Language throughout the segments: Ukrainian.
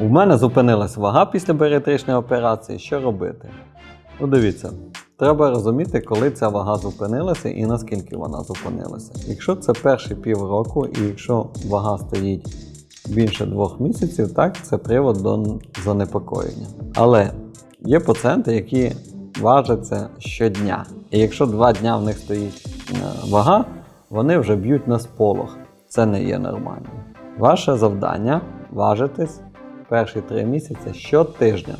У мене зупинилась вага після баріатричної операції. Що робити? Ну, дивіться, треба розуміти, коли ця вага зупинилася і наскільки вона зупинилася. Якщо це перші півроку, і якщо вага стоїть більше двох місяців, так це привод до занепокоєння. Але є пацієнти, які важаться щодня. І якщо два дня в них стоїть е, вага, вони вже б'ють на сполох. Це не є нормально. Ваше завдання важитись перші три місяці щотижня.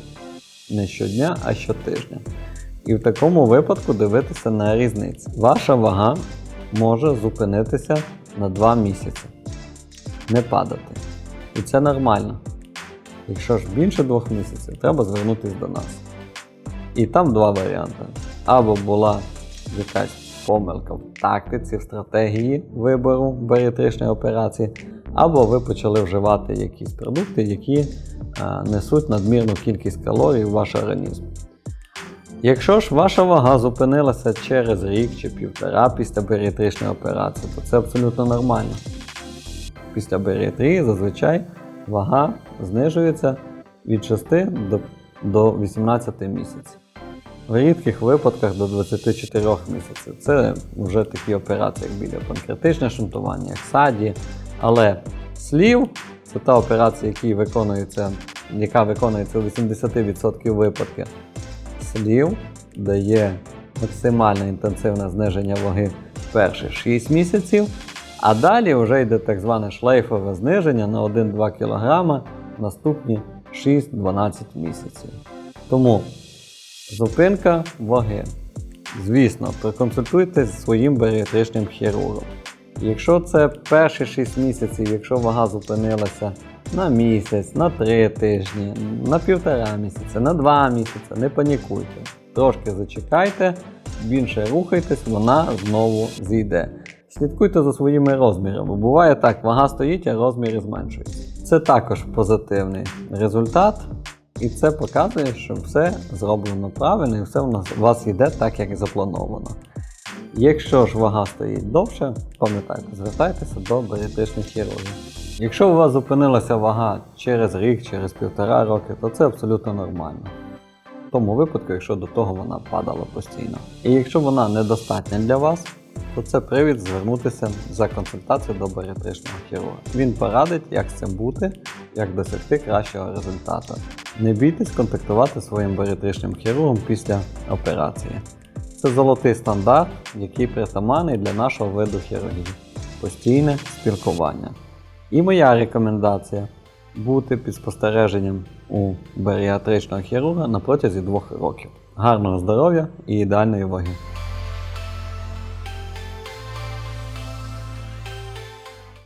Не щодня, а щотижня. І в такому випадку дивитися на різницю. Ваша вага може зупинитися на 2 місяці, не падати. І це нормально. Якщо ж більше двох місяців, треба звернутися до нас. І там два варіанти. Або була якась помилка в тактиці, в стратегії вибору баріатричної операції, або ви почали вживати якісь продукти, які е, несуть надмірну кількість калорій в ваш організм. Якщо ж ваша вага зупинилася через рік чи півтора після баріатричної операції, то це абсолютно нормально. Після баріатрії зазвичай вага знижується від 6 до, до 18 місяців. В рідких випадках до 24 місяців. Це вже такі операції, як біліопанкреатичне шунтування, як саді. Але слів це та операція, які виконується, яка виконується у 80% випадків. Слів дає максимально інтенсивне зниження ваги перші 6 місяців, а далі вже йде так зване шлейфове зниження на 1-2 кг наступні 6-12 місяців. Тому зупинка ваги. Звісно, проконсультуйтесь зі своїм баріатричним хірургом. Якщо це перші 6 місяців, якщо вага зупинилася на місяць, на 3 тижні, на півтора місяця, на 2 місяці, не панікуйте. Трошки зачекайте, більше рухайтесь, вона знову зійде. Слідкуйте за своїми розмірами. Буває так, вага стоїть, а розміри зменшуються. Це також позитивний результат, і це показує, що все зроблено правильно і все у нас у вас йде так, як заплановано. Якщо ж вага стоїть довше, пам'ятайте, звертайтеся до баріатричних хірургів. Якщо у вас зупинилася вага через рік, через півтора роки, то це абсолютно нормально. В тому випадку, якщо до того вона падала постійно. І якщо вона недостатня для вас, то це привід звернутися за консультацією до баріатричного хірурга. Він порадить, як з цим бути, як досягти кращого результату. Не бійтесь контактувати своїм баріатричним хірургом після операції. Це золотий стандарт, який притаманний для нашого виду хірургії. Постійне спілкування. І моя рекомендація бути під спостереженням у баріатричного хірурга на протязі двох років. Гарного здоров'я і ідеальної ваги!